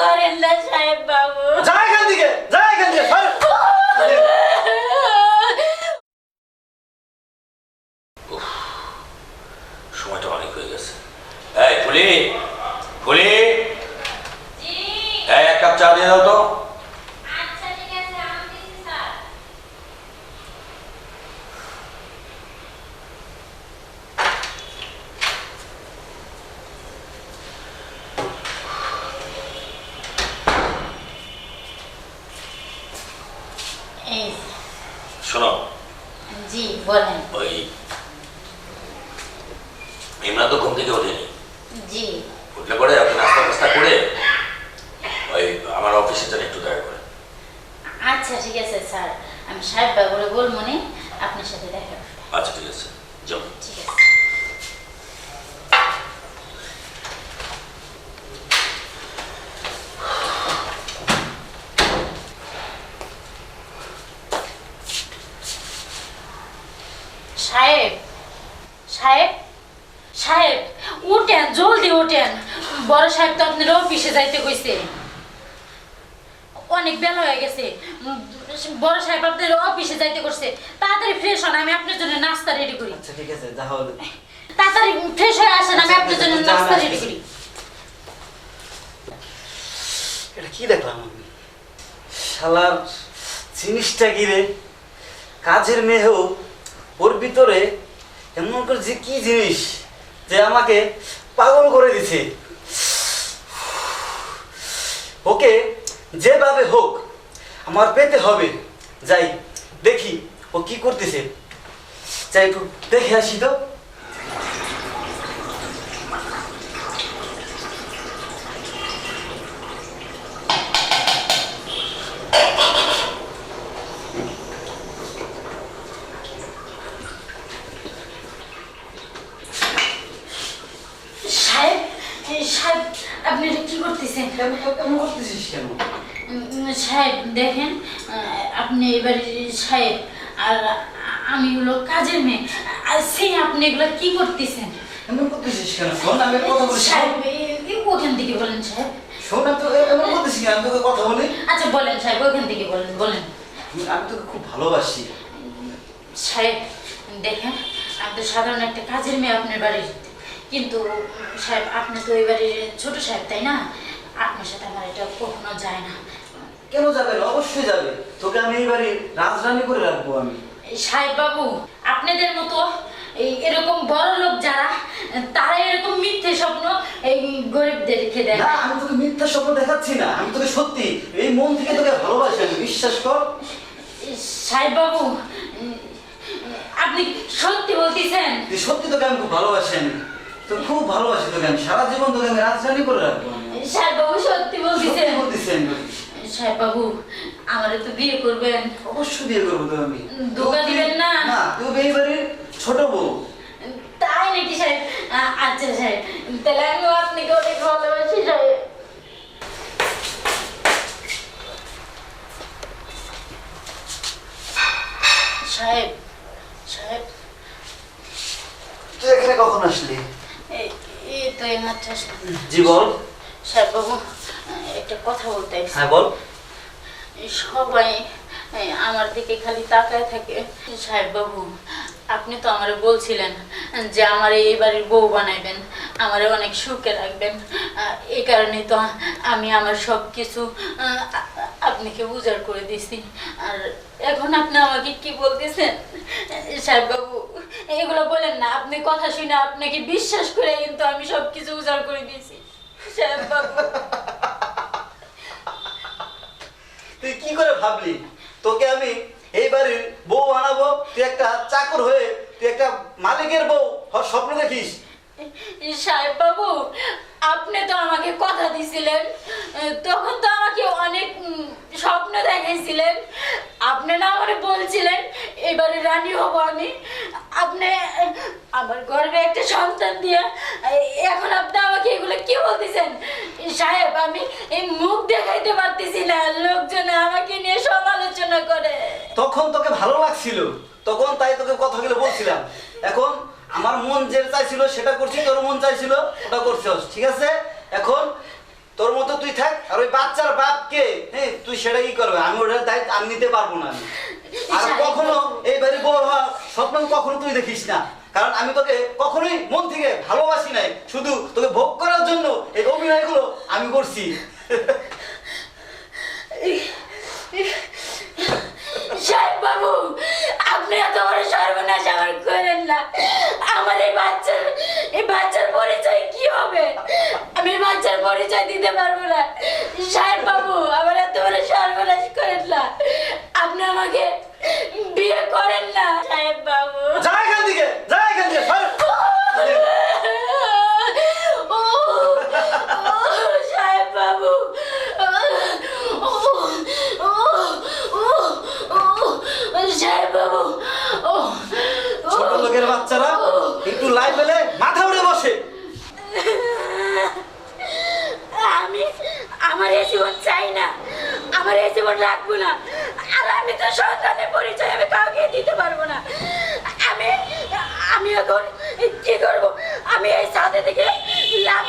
করেন না সাহেব বাবু। যা এখান থেকে যা এখান থেকে সময়টা অনেক হয়ে গেছে। এই ফুলি ফুলি এই এক কাপ চা দিয়ে দাও তো আচ্ছা ঠিক আছে আমি দিচ্ছি স্যার এই শোনো জি বলেন। ওই ইমরান তো ঘুম থেকে ওঠেনি। জি। উঠলে পরে আপনি নাস্তা ফাস্তা করে ওই আমার অফিসে যান একটু দেখা করে। আচ্ছা ঠিক আছে স্যার। আমি সাহেব বাবুরে বলব আপনার সাথে দেখা। আচ্ছা ঠিক আছে। যাও। ঠিক আছে। সাহেব সাহেব সাহেব উঠেন জলদি উঠেন। বড় সাহেব তো আপনার অফিসে যাইতে কইছে। অনেক বেলা হয়ে গেছে। বড় সাহেব আপনার অফিসে যাইতে করছে তাড়াতাড়ি ফ্রেশ হন আমি আপনার জন্য নাস্তা রেডি করি। আচ্ছা ঠিক আছে যা হলো। তাড়াতাড়ি ফ্রেশ হয়ে আসেন আমি আপনার জন্য নাস্তা রেডি করি। এটা কি দেখলাম আমি? শালার জিনিসটা কি রে? কাজের মেয়েও ওর ভিতরে এমন করে যে কি জিনিস যে আমাকে পাগল করে দিছে। ওকে যেভাবে হোক আমার পেতে হবে। যাই, দেখি ও কি করতেছে। যাই একটু দেখে আসি তো সাহেব এ, সাহেব আপনি এটা সাহেব, দেখেন আপনি এবার সাহেব, আর আমি হলো কাজের মেয়ে। আপনি এগুলো কি করতেছেন? ওখান থেকে বলেন, সাহেব। আচ্ছা সাধারণ একটা কাজের মেয়ে আপনার বাড়ির। কিন্তু, সাহেব, আপনি তো বাড়ির ছোট সাহেব, তাই না? আপনার সাথে আমার এটা কখনো যায় না কেন যাবে? অবশ্যই যাবে। তোকে আমি এইবারে রাজরানী করে রাখব আমি। সাহেব বাবু আপনাদের মতো এই এরকম বড় লোক যারা তারা এরকম মিথ্যে স্বপ্ন এই গরিবদেরকে দেয় না আমি তোকে মিথ্যা স্বপ্ন দেখাচ্ছি না। আমি তোকে সত্যি এই মন থেকে তোকে ভালোবাসি আমি বিশ্বাস কর। সাহেব বাবু আপনি সত্যি বলতেছেন? তুই সত্যি তোকে আমি খুব ভালোবাসি আমি। তোকে খুব ভালোবাসি তোকে আমি। সারা জীবন তোকে আমি রাজরানী করে রাখব সাহেব বাবু সত্যি বলতেছেন বলতেছি সাহেব বাবু আমারে তো বিয়ে করবেন। অবশ্যই বিয়ে করব তোকে আমি। ধোকা দিবেন না? না তুই এইবারে ছোট বউ। তাই নাকি সাহেব? আচ্ছা সাহেব তাহলে আমিও আপনাকে অনেক ভালোবাসি সাহেব। সাহেব সাহেব। তুই এখানে কখন আসলি? এই এই তো এই মাত্র আসলাম। জি বল। সাহেব বাবু একটা কথা বলতে হ্যাঁ বল। সবাই আমার দিকে খালি তাকায় থাকে। সাহেব বাবু আপনি তো আমারে বলছিলেন যে আমার এই বাড়ির বউ বানাইবেন আমারে অনেক সুখে রাখবেন। এই কারণে তো আমি আমার সব কিছু আপনাকে উজাড় করে দিছি। আর এখন আপনি আমাকে কি বলতেছেন? সাহেব বাবু এগুলো বলেন না আপনি কথা শুনে আপনাকে বিশ্বাস করে কিন্তু আমি সব কিছু উজাড় করে দিয়েছি। তুই কি করে ভাবলি? তোকে আমি এই বাড়ির বউ বানাবো তুই একটা চাকর হয়ে তুই একটা মালিকের বউ হওয়ার স্বপ্ন দেখিস। সাহেব বাবু আপনি তো আমাকে কথা দিছিলেন। তখন তো আমাকে অনেক স্বপ্ন দেখাইছিলেন। আপনি না আমারে বলছিলেন এবারে রানী হব আমি। আপনি আমার গর্বে একটা সন্তান দিয়ে এখন আমাকে কি সাহেব, আমি এই মুখ দেখাইতে পারতেছি না, লোকজন আমাকে নিয়ে সমালোচনা করে। তখন তোকে ভালো লাগছিল, তখন তাই তোকে কথাগুলো বলছিলাম। এখন আমার মন যে চাইছিল সেটা করছি, তোর মন চাইছিল ওটা করছিস, ঠিক আছে? এখন তোর মতো তুই থাক আর ওই বাচ্চার বাপকে হ্যাঁ তুই সেটা কি করবে? আমি ওটার দায়িত্ব আমি নিতে পারব না। আর কখনো। এই বাড়ি বউ হওয়ার স্বপ্ন কখনো তুই দেখিস না। কারণ আমি তোকে কখনোই মন থেকে ভালোবাসি নাই। শুধু তোকে ভোগ করার জন্য এই অভিনয়গুলো আমি করছি। সাহেব বাবু আপনি এত বড় সর্বনাশ আমার করেন না। আমার এই বাচ্চার এই বাচ্চার পরিচয় কি হবে? আমি বাচ্চার পরিচয় দিতে পারব না। সাহেব বাবু আমার এত বড় সর্বনাশ করেন আমার এই জীবন চাই না। আমার এই জীবন রাখব না। আর আমি তো সন্তানের পরিচয় আমি কাউকে দিতে পারব না। আমি আমি এখন কি করব? আমি এই সাথে থেকে লাভ